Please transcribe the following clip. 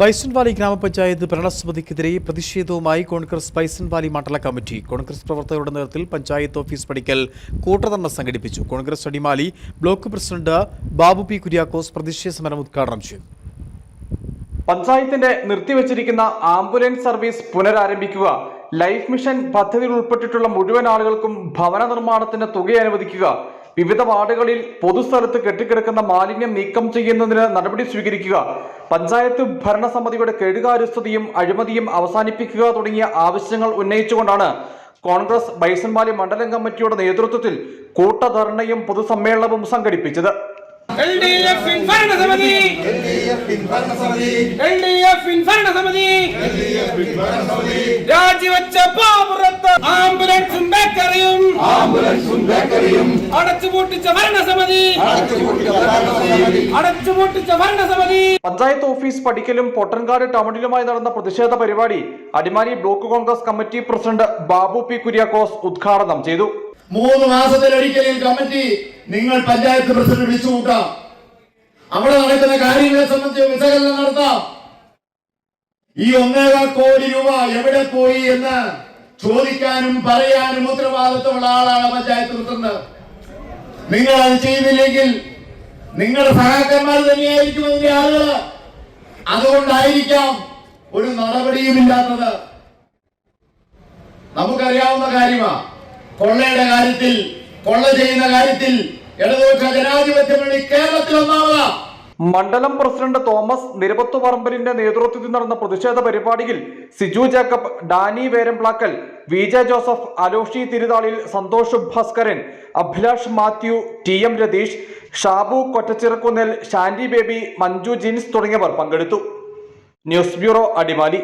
ബൈസൺവാലി ഗ്രാമപഞ്ചായത്ത് ഭരണസമിതിക്കെതിരെ പ്രതിഷേധവുമായി കോൺഗ്രസ് ബൈസൻവാലി മണ്ഡല കമ്മിറ്റി. കോൺഗ്രസ് പ്രവർത്തകരുടെ നേതൃത്വത്തിൽ പഞ്ചായത്ത് ഓഫീസ് പടിക്കൽ കൂട്ടധർണ സംഘടിപ്പിച്ചു. Congress Adimali block president Babu P Kuriakose പ്രതിഷേധ സമരം ഉദ്ഘാടനം ചെയ്തു. പഞ്ചായത്തിന്റെ നിർത്തിവച്ചിരിക്കുന്ന ആംബുലൻസ് സർവീസ് പുനരാരംഭിക്കുക ലൈഫ് മിഷൻ പദ്ധതിയിൽ ഉൾപ്പെട്ടിട്ടുള്ള മുഴുവൻ ആളുകൾക്കും ഭവന നിർമ്മാണത്തിന് തുക അനുവദിക്കുക വിവിധ വാർഡുകളിൽ പൊതുസ്ഥലത്ത് കെട്ടിക്കിടക്കുന്ന മാലിന്യം നീക്കം ചെയ്യുന്നതിന് നടപടി സ്വീകരിക്കുക പഞ്ചായത്ത് ഭരണസമിതിയുടെ കെഴുകാരുസ്ഥതിയും അഴിമതിയും അവസാനിപ്പിക്കുക തുടങ്ങിയ ആവശ്യങ്ങൾ ഉന്നയിച്ചുകൊണ്ടാണ് കോൺഗ്രസ് ബൈസൺവാലി മണ്ഡലം കമ്മിറ്റിയുടെ നേതൃത്വത്തിൽ കൂട്ടധർണയും പൊതുസമ്മേളനവും സംഘടിപ്പിച്ചത്. എൽ ഭരണസമിതി. എഫ് ഭരണസമിതി. രാജിവെച്ച പാപുറത്ത് ആംബുലൻസും ബേക്കറിയും അടച്ചുപൂട്ടിച്ച ഭരണസമിതി അടച്ചുപൂട്ടിച്ച ഭരണസമിതി പഞ്ചായത്ത് ഓഫീസ് പടിക്കലും പൊട്ടൻകാട് ടൗണിലുമായി നടന്ന പ്രതിഷേധ പരിപാടി Adimali block Congress committee president Babu P Kuriakose ഉദ്ഘാടനം ചെയ്തു. മൂന്ന് മാസത്തിലൊരിക്കലും കമ്മിറ്റി നിങ്ങൾ പഞ്ചായത്ത് പ്രസിഡന്റ് വിളിച്ചു കൂട്ടാം അവിടെ നടക്കുന്ന കാര്യങ്ങളെ സംബന്ധിച്ച് വിശകലനം നടത്താം. ഈ ഒന്നേകാൽ കോടി രൂപ എവിടെ പോയി എന്ന് ചോദിക്കാനും പറയാനും ഉത്തരവാദിത്വമുള്ള ആളാണ് പഞ്ചായത്ത് പ്രസിഡന്റ്. നിങ്ങൾ അത് ചെയ്തില്ലെങ്കിൽ നിങ്ങളുടെ സഹാക്കന്മാർ തന്നെയായിരിക്കും അതിന്റെ ആളുകൾ. അതുകൊണ്ടായിരിക്കാം ഒരു നടപടിയുമില്ലാത്തത് നമുക്കറിയാവുന്ന കാര്യമാ കൊള്ളയുടെ കാര്യത്തിൽ കൊള്ള ചെയ്യുന്ന കാര്യത്തിൽ ഇടതുപക്ഷ ജനാധിപത്യം കേരളത്തിൽ ഒന്നാമതാ. മണ്ഡലം പ്രസിഡന്റ് തോമസ് നിരപത്തു പറമ്പലിന്റെ നേതൃത്വത്തിൽ നടന്ന പ്രതിഷേധ പരിപാടിയിൽ Siju Jacob Dani Veramplackal V J Joseph Aloshi Thiruthalil Santhosh Bhaskaran Abhilash Mathew T M Ratheesh Shabu Kottachirakunnel Shandy Baby Manju Jins തുടങ്ങിയവർ പങ്കെടുത്തു. News bureau Adimali.